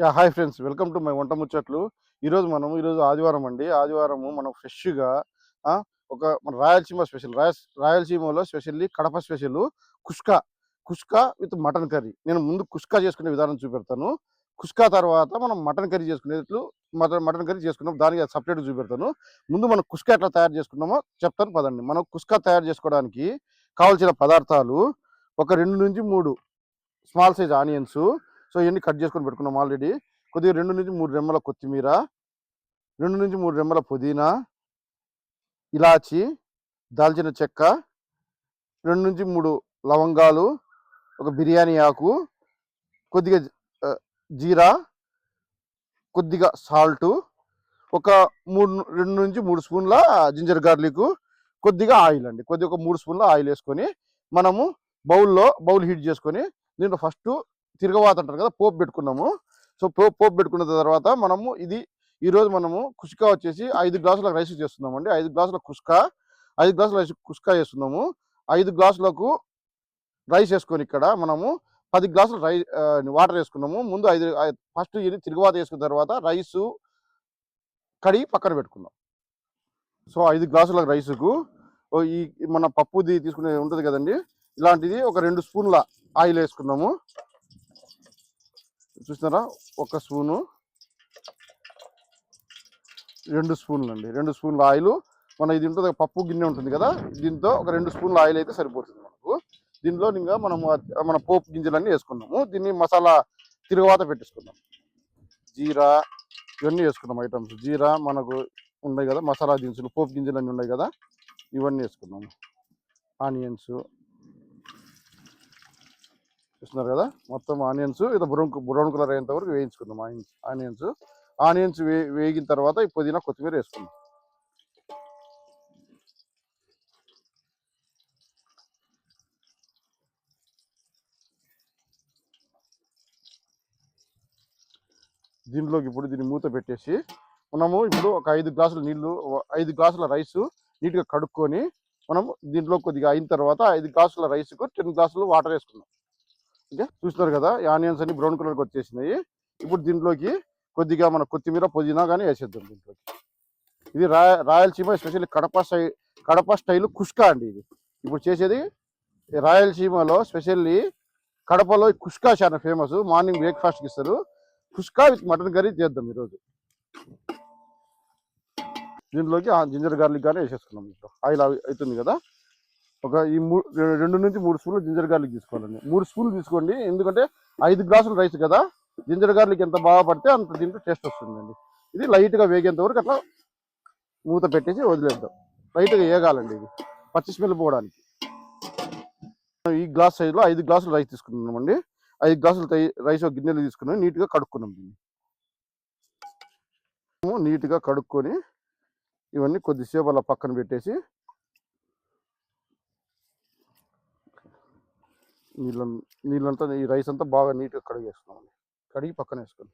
Yeah hi friends. Welcome to my వంట ముచ్చట్లు. ఈరోజు మనం ఈరోజు ఆదివారం అండి. ఆదివారము మనం ఫ్రెష్గా ఒక మన రాయలసీమ స్పెషల్ రాయల్ రాయలసీమలో specially Kadapa special kushka kushka with mutton curry. నేను ముందు కుష్కా చేసుకునే విధానం చూపెడతాను. కుష్కా తర్వాత మనం మటన్ కర్రీ చేసుకునేట్లు మటన్ మటన్ కర్రీ చేసుకున్నాం. దానికి సపరేట్ చూపెడతాను. ముందు మనం కుష్కా ఎట్లా తయారు చేసుకున్నామో చెప్తాను పదండి. మనం కుష్కా తయారు చేసుకోవడానికి కావాల్సిన పదార్థాలు ఒక రెండు నుంచి మూడు స్మాల్ సైజ్ ఆనియన్స్ సో ఇవన్నీ కట్ చేసుకొని పెట్టుకున్నాం ఆల్రెడీ. కొద్దిగా రెండు నుంచి మూడు రెమ్మల కొత్తిమీర రెండు నుంచి మూడు రెమ్మల పుదీనా ఇలాచి దాల్చిన చెక్క రెండు నుంచి మూడు లవంగాలు ఒక బిర్యానీ ఆకు కొద్దిగా జీరా కొద్దిగా సాల్ట్ ఒక మూడు రెండు నుంచి మూడు స్పూన్ల జింజర్ గార్లిక్ కొద్దిగా ఆయిల్ అండి. కొద్దిగా ఒక మూడు స్పూన్ల ఆయిల్ వేసుకొని మనము బౌల్లో బౌల్ హీట్ చేసుకొని దీంట్లో ఫస్ట్ తిరగవాత అంటారు కదా పోపు పెట్టుకున్నాము. సో పోపు పోపు పెట్టుకున్న తర్వాత మనము ఇది ఈరోజు మనము కుష్కా వచ్చేసి ఐదు గ్లాసుల రైస్ చేస్తున్నామండి. ఐదు గ్లాసుల కుష్కా ఐదు గ్లాసుల రైస్ కుష్కా చేస్తున్నాము. ఐదు గ్లాసులకు రైస్ వేసుకొని ఇక్కడ మనము పది గ్లాసులు రై వాటర్ వేసుకున్నాము. ముందు ఐదు ఫస్ట్ ఇది తిరుగువాత వేసుకున్న తర్వాత రైసు కడిగి పక్కన పెట్టుకున్నాం. సో ఐదు గ్లాసుల రైసుకు ఓ ఈ మన పప్పుది తీసుకునే ఉంటుంది కదండి. ఇలాంటిది ఒక రెండు స్పూన్ల ఆయిల్ వేసుకున్నాము. చూస్తున్నారా ఒక స్పూను. రెండు స్పూన్లు అండి రెండు స్పూన్ల ఆయిల్. మన ఇది ఉంటుంది పప్పు గిన్నె ఉంటుంది కదా దీంతో ఒక రెండు స్పూన్ల ఆయిల్ అయితే సరిపోతుంది మనకు. దీనిలో ఇంకా మనము మన పోపు గింజలన్నీ వేసుకున్నాము. దీన్ని మసాలా తిరుగువాత పెట్టేసుకున్నాం జీరా ఇవన్నీ వేసుకున్నాం ఐటమ్స్. జీరా మనకు ఉన్నాయి కదా మసాలా దినుసులు పోపు గింజలు అన్నీ ఉన్నాయి కదా ఇవన్నీ వేసుకున్నాము ఆనియన్స్ చూస్తున్నారు కదా? మొత్తం ఆనియన్స్ ఇది బ్రౌన్ బ్రౌన్ కలర్ అయ్యేంత వరకు వేయించుకుందాం ఆనియన్స్ ఆనియన్స్. ఆనియన్స్ వే వేగిన తర్వాత ఈ పుదీనా కొత్తిమీర వేసుకుందాం. దీంట్లోకి ఇప్పుడు దీన్ని మూత పెట్టేసి మనము ఇప్పుడు ఒక ఐదు గ్లాసుల నీళ్ళు ఐదు గ్లాసుల రైస్ నీట్గా కడుక్కొని మనం దీంట్లో కొద్దిగా అయిన తర్వాత ఐదు గ్లాసుల రైస్కు టెన్ గ్లాసులు వాటర్ వేసుకుందాం. ఇంకా చూస్తున్నారు కదా ఆనియన్స్ అన్ని బ్రౌన్ కలర్కి వచ్చేసినాయి. ఇప్పుడు దీంట్లోకి కొద్దిగా మన కొత్తిమీర పుదీనా కానీ వేసేద్దాం దీంట్లోకి. ఇది రాయ Rayalaseema especially Kadapa style Kadapa style kushka అండి ఇది. ఇప్పుడు చేసేది ఈ రాయలసీమలో స్పెషల్లీ కడపలో కుష్కా చాలా ఫేమస్ మార్నింగ్ బ్రేక్ఫాస్ట్కి ఇస్తారు. కుష్కా విత్ మటన్ కర్రీ చేద్దాం ఈరోజు. దీంట్లోకి ఆ జింజర్ గార్లిక్ కానీ వేసేసుకున్నాం ఇంట్లో. ఆయిల్ అవి అవుతుంది కదా ఒక ఈ మూడు రెండు నుంచి మూడు స్పూన్లు జింజర్ గార్లిక్ తీసుకోవాలండి. మూడు స్పూన్లు తీసుకోండి ఎందుకంటే ఐదు గ్లాసులు రైస్ కదా జింజర్ గార్లిక్ ఎంత బాగా పడితే అంత దీంట్లో టేస్ట్ వస్తుందండి. ఇది లైట్గా వేగేంత వరకు అట్లా మూత పెట్టేసి వదిలేద్దాం. లైట్గా వేగాలండి ఇది పచ్చి స్మెల్ పోవడానికి. ఈ గ్లాస్ సైజులో ఐదు గ్లాసులు రైస్ తీసుకున్నామండి. ఐదు గ్లాసులు రైస్ ఒక గిన్నెలు తీసుకున్నాం నీట్గా కడుక్కున్నాం దీన్ని. నీట్గా కడుక్కొని ఇవన్నీ కొద్దిసేపు అలా పక్కన పెట్టేసి నీళ్ళ నీళ్ళంతా ఈ రైస్ అంతా బాగా నీట్గా కడిగి వేసుకున్నామండి కడిగి పక్కన వేసుకుని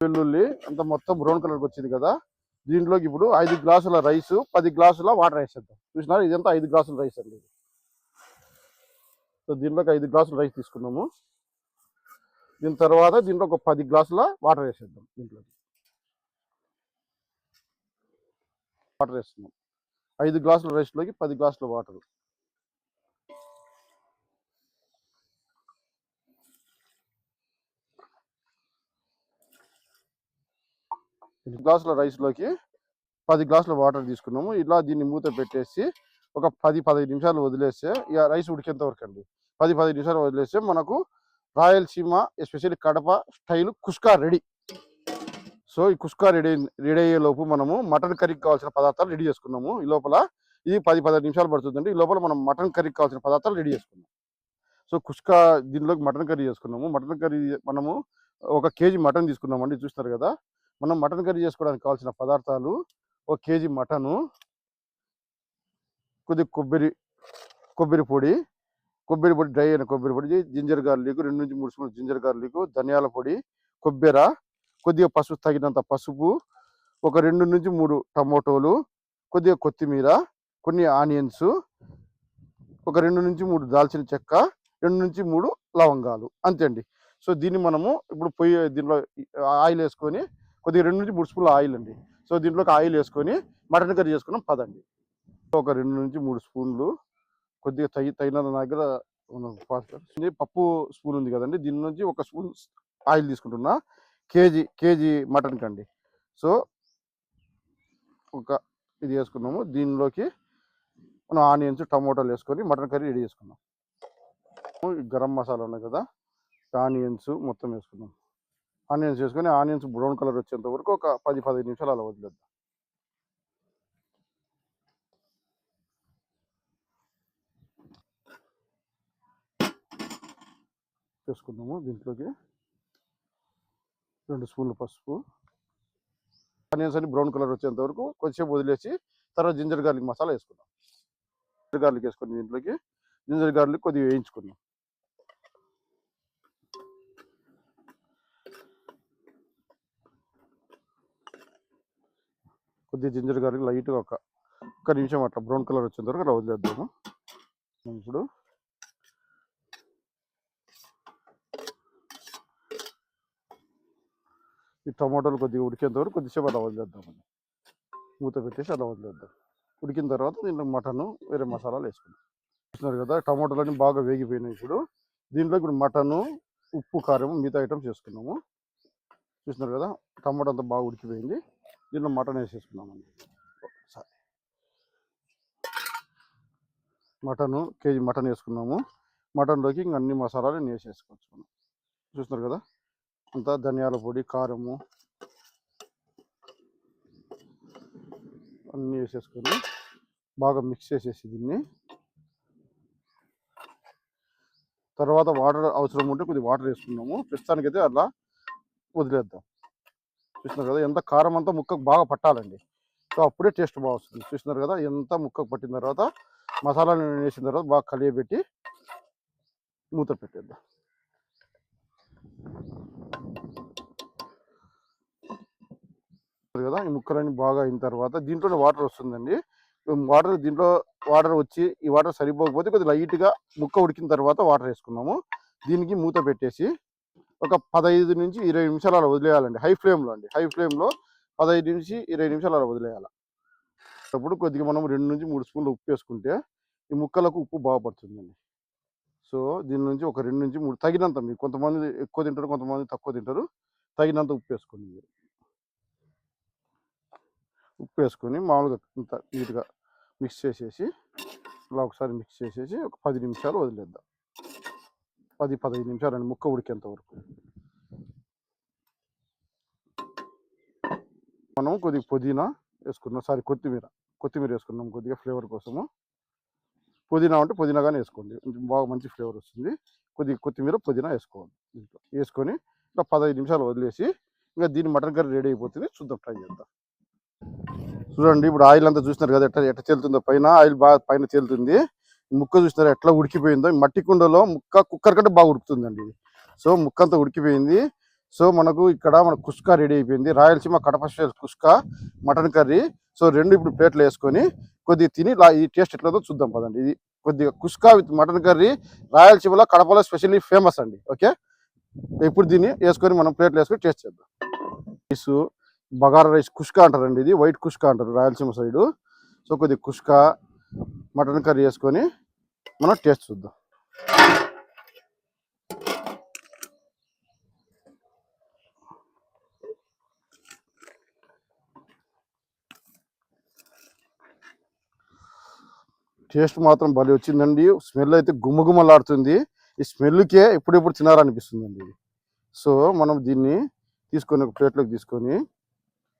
వెల్లుల్లి అంత మొత్తం బ్రౌన్ కలర్కి వచ్చింది కదా దీంట్లోకి ఇప్పుడు ఐదు గ్లాసుల రైస్ పది గ్లాసుల వాటర్ వేసేద్దాం చూసినారా? ఇదంతా ఐదు గ్లాసుల రైస్ అండి సో దీంట్లోకి ఐదు గ్లాసుల రైస్ తీసుకున్నాము. దీని తర్వాత దీంట్లో ఒక పది గ్లాసుల వాటర్ వేసేద్దాం దీంట్లో వాటర్ వేస్తున్నాం. ఐదు గ్లాసుల రైస్లోకి పది గ్లాసుల వాటర్. ఐదు గ్లాసుల రైస్లోకి పది గ్లాసుల వాటర్ తీసుకున్నాము. ఇలా దీన్ని మూత పెట్టేసి ఒక పది పదిహేను నిమిషాలు వదిలేస్తే ఇక రైస్ ఉడికేంత వరకు అండి? పది పదిహేను నిమిషాలు వదిలేస్తే మనకు Rayalaseema especially Kadapa style kushka ready. So ఈ కుష్కా రెడీ రెడీ అయ్యే లోపు మనము మటన్ కర్రీకి కావాల్సిన పదార్థాలు రెడీ చేసుకున్నాము. ఈ లోపల ఇది పది పదిహేను నిమిషాలు పడుతుందండి. ఈ లోపల మనం మటన్ కర్రీకి కావాల్సిన పదార్థాలు రెడీ చేసుకున్నాం. సో కుష్కా దీనిలోకి మటన్ కర్రీ చేసుకున్నాము. మటన్ కర్రీ మనము ఒక కేజీ మటన్ తీసుకున్నామండి చూస్తారు కదా. మనం మటన్ కర్రీ చేసుకోవడానికి కావాల్సిన పదార్థాలు ఒక కేజీ మటను కొద్ది కొబ్బరి కొబ్బరి పొడి కొబ్బరి పొడి డ్రై అయిన కొబ్బరి పొడి జింజర్ గార్లిక్ రెండు నుంచి మూడు స్పూన్లు జింజర్ గార్లిక్ ధనియాల పొడి కొబ్బెర కొద్దిగా పసుపు తగినంత పసుపు ఒక రెండు నుంచి మూడు టమోటోలు కొద్దిగా కొత్తిమీర కొన్ని ఆనియన్స్ ఒక రెండు నుంచి మూడు దాల్చిన చెక్క రెండు నుంచి మూడు లవంగాలు అంతే అండి సో దీన్ని మనము ఇప్పుడు పొయ్యి దీంట్లో ఆయిల్ వేసుకొని కొద్దిగా రెండు నుంచి మూడు స్పూన్ల ఆయిల్ అండి. సో దీంట్లోకి ఆయిల్ వేసుకొని మటన్ కర్రీ చేసుకున్నాం పదండి. ఒక రెండు నుంచి మూడు స్పూన్లు కొద్దిగా తగి తగినంత దగ్గర పప్పు స్పూన్ ఉంది కదండి. దీని నుంచి ఒక స్పూన్ ఆయిల్ తీసుకుంటున్నా. కేజీ కేజీ మటన్ కండి. సో ఒక ఇది వేసుకున్నాము. దీనిలోకి మనం ఆనియన్స్ టమోటాలు వేసుకొని మటన్ కర్రీ రెడీ చేసుకున్నాం. గరం మసాలా ఉన్నాయి కదా ఆనియన్స్ మొత్తం వేసుకున్నాం. ఆనియన్స్ వేసుకొని ఆనియన్స్ బ్రౌన్ కలర్ వచ్చేంత వరకు ఒక పది పదిహేను నిమిషాలు అలా వదిలేద్దాం. చేసుకుందాము దీంట్లోకి. రెండు స్పూన్లు పసుపు. ఆనియన్స్ అని బ్రౌన్ కలర్ వచ్చేంత వరకు కొద్దిసేపు వదిలేసి తర్వాత జింజర్ గార్లిక్ మసాలా వేసుకుందాం. జింజర్ గార్లిక్ వేసుకుని దీంట్లోకి జింజర్ గార్లిక్ కొద్దిగా వేయించుకుందాం. కొద్దిగా జింజర్ గార్లిక్ లైట్గా ఒక ఒక్క నిమిషం అట్లా బ్రౌన్ కలర్ వచ్చేంత వరకు అలా వదిలేద్దాము. ఇప్పుడు ఈ టమాటాలు కొద్దిగా ఉడికేంత వరకు కొద్దిసేపు అలా వదిలేద్దామండి మూత పెట్టేసి అలా వదిలేద్దాం. ఉడికిన తర్వాత దీంట్లో మటన్ వేరే మసాలాలు వేసుకుందాం. చూస్తున్నారు కదా టమాటోలన్నీ బాగా వేగిపోయినాయి ఇప్పుడు. దీంట్లో ఇప్పుడు మటను ఉప్పు కారం మిగతా ఐటమ్స్ వేసుకున్నాము చూస్తున్నారు కదా టమాటో అంతా బాగా ఉడికిపోయింది. దీంట్లో మటన్ వేసేసుకున్నామండి ఒకసారి మటను కేజీ మటన్ వేసుకున్నాము. మటన్లోకి ఇంక అన్ని మసాలాలు నేను వేసేసుకోవచ్చు మనం. చూస్తున్నారు కదా అంతా ధనియాల పొడి కారము అన్నీ వేసేసుకొని బాగా మిక్స్ చేసేసి దీన్ని. తర్వాత వాటర్ అవసరం ఉంటే కొద్దిగా వాటర్ వేసుకున్నాము ప్రస్తుతానికైతే అలా వదిలేద్దాం. చూస్తున్నారు కదా ఎంత కారం అంతా ముక్కకు బాగా పట్టాలండి. సో అప్పుడే టేస్ట్ బాగా వస్తుంది. చూస్తున్నారు కదా ఎంత ముక్కకు పట్టిన తర్వాత మసాలాలు వేసిన తర్వాత బాగా కలియబెట్టి మూత పెట్టేద్దాం. కదా ఈ ముక్కలన్నీ బాగా అయిన తర్వాత దీంట్లో వాటర్ వస్తుందండి. వాటర్ దీంట్లో వాటర్ వచ్చి ఈ వాటర్ సరిపోకపోతే కొద్దిగా లైట్గా ముక్క ఉడికిన తర్వాత వాటర్ వేసుకున్నాము. దీనికి మూత పెట్టేసి ఒక పదహైదు నుంచి ఇరవై నిమిషాలు అలా వదిలేయాలండి. హై ఫ్లేమ్లో అండి. హై ఫ్లేమ్లో పదహైదు నుంచి ఇరవై నిమిషాలు అలా వదిలేయాలి. అప్పుడు కొద్దిగా మనం రెండు నుంచి మూడు స్పూన్లు ఉప్పు వేసుకుంటే ఈ ముక్కలకు ఉప్పు బాగుపడుతుందండి సో దీని నుంచి ఒక రెండు నుంచి మూడు తగినంత మీకు కొంతమంది ఎక్కువ తింటారు కొంతమంది తక్కువ తింటారు. తగినంత ఉప్పు వేసుకోండి మీరు. ఉప్పు వేసుకొని మామూలుగా ఇంత నీట్గా మిక్స్ చేసేసి ఇలా ఒకసారి మిక్స్ చేసేసి ఒక పది నిమిషాలు వదిలేద్దాం. పది పదహైదు నిమిషాలు అండి ముక్క ఉడికేంత వరకు. మనం కొద్దిగా పుదీనా వేసుకున్నాం. సారీ కొత్తిమీర. కొత్తిమీర వేసుకున్నాం కొద్దిగా ఫ్లేవర్ కోసము. పుదీనా అంటే పుదీనా కానీ వేసుకోండి బాగా మంచి ఫ్లేవర్ వస్తుంది. కొద్దిగా కొత్తిమీర పుదీనా వేసుకోవాలి దీంట్లో. వేసుకొని ఇలా పదహైదు నిమిషాలు వదిలేసి ఇంకా దీని మటన్ కర్రీ రెడీ అయిపోతుంది. చూద్దాం ట్రై చేద్దాం. చూడండి ఇప్పుడు ఆయిల్ అంతా చూస్తున్నారు కదా ఎట్లా ఎట్లా తేలుతుందో. పైన ఆయిల్ బాగా పైన తేలుతుంది. ముక్క చూసినారు ఎట్లా ఉడికిపోయిందో. మట్టి కుండలో ముక్క కుక్కర్ కంటే బాగా ఉడుకుతుందండి సో ముక్క అంతా ఉడికిపోయింది. సో మనకు ఇక్కడ మన కుష్కా రెడీ అయిపోయింది. Rayalaseema Kadapa special kushka mutton curry. So రెండు ఇప్పుడు ప్లేట్లు వేసుకొని కొద్దిగా తిని ఈ టేస్ట్ ఎట్లదో చూద్దాం పదండి. ఇది కొద్దిగా కుష్క విత్ మటన్ కర్రీ. రాయలసీమలో కడపలో స్పెషల్లీ ఫేమస్ అండి. ఓకే? ఇప్పుడు దీన్ని వేసుకొని మనం ప్లేట్లు వేసుకొని టేస్ట్ చేద్దాం. రైస్ బగారా రైస్ కుష్కా అంటారండి ఇది. వైట్ కుష్కా అంటారు రాయలసీమ సైడు. సో కొద్దిగా కుష్కా మటన్ కర్రీ వేసుకొని మనం టేస్ట్ చూద్దాం. టేస్ట్ మాత్రం భలే వచ్చిందండి. స్మెల్ అయితే గుమ్మగుమ్మలాడుతుంది ఈ స్మెల్కే ఎప్పుడెప్పుడు తినాలనిపిస్తుందండి ఇది. సో మనం దీన్ని తీసుకొని ఒక ప్లేట్లోకి తీసుకొని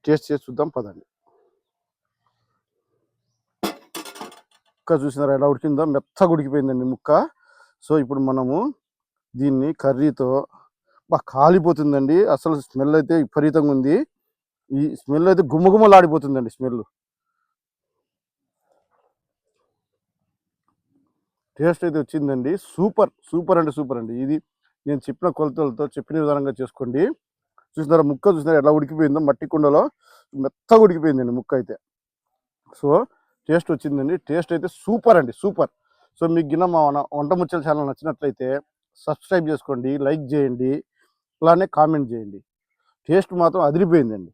టేస్ట్ చేసి చూద్దాం పదండి. ముక్క చూసినారా ఎలా ఉడికిందో? మెత్తగా ఉడికిపోయిందండి ముక్క. సో ఇప్పుడు మనము దీన్ని కర్రీతో బాగా కాలిపోతుందండి. అసలు స్మెల్ అయితే విపరీతంగా ఉంది. ఈ స్మెల్ అయితే గుమ్మగుమ్మలాడిపోతుందండి స్మెల్. టేస్ట్ అయితే వచ్చిందండి. సూపర్ సూపర్ అంటే సూపర్ అండి. ఇది నేను చెప్పిన కొలతలతో చెప్పిన విధానంగా చేసుకోండి. చూసినారా? ముక్క చూసినారా? ఎలా ఉడికిపోయిందో? మట్టి కుండలో మెత్తగా ఉడికిపోయిందండి ముక్క అయితే. సో టేస్ట్ వచ్చిందండి. టేస్ట్ అయితే సూపర్ అండి. సూపర్. సో మీకు గిన్న మా వంట ముచ్చల ఛానల్ నచ్చినట్లయితే సబ్స్క్రైబ్ చేసుకోండి లైక్ చేయండి అలానే కామెంట్ చేయండి. టేస్ట్ మాత్రం అదిరిపోయిందండి.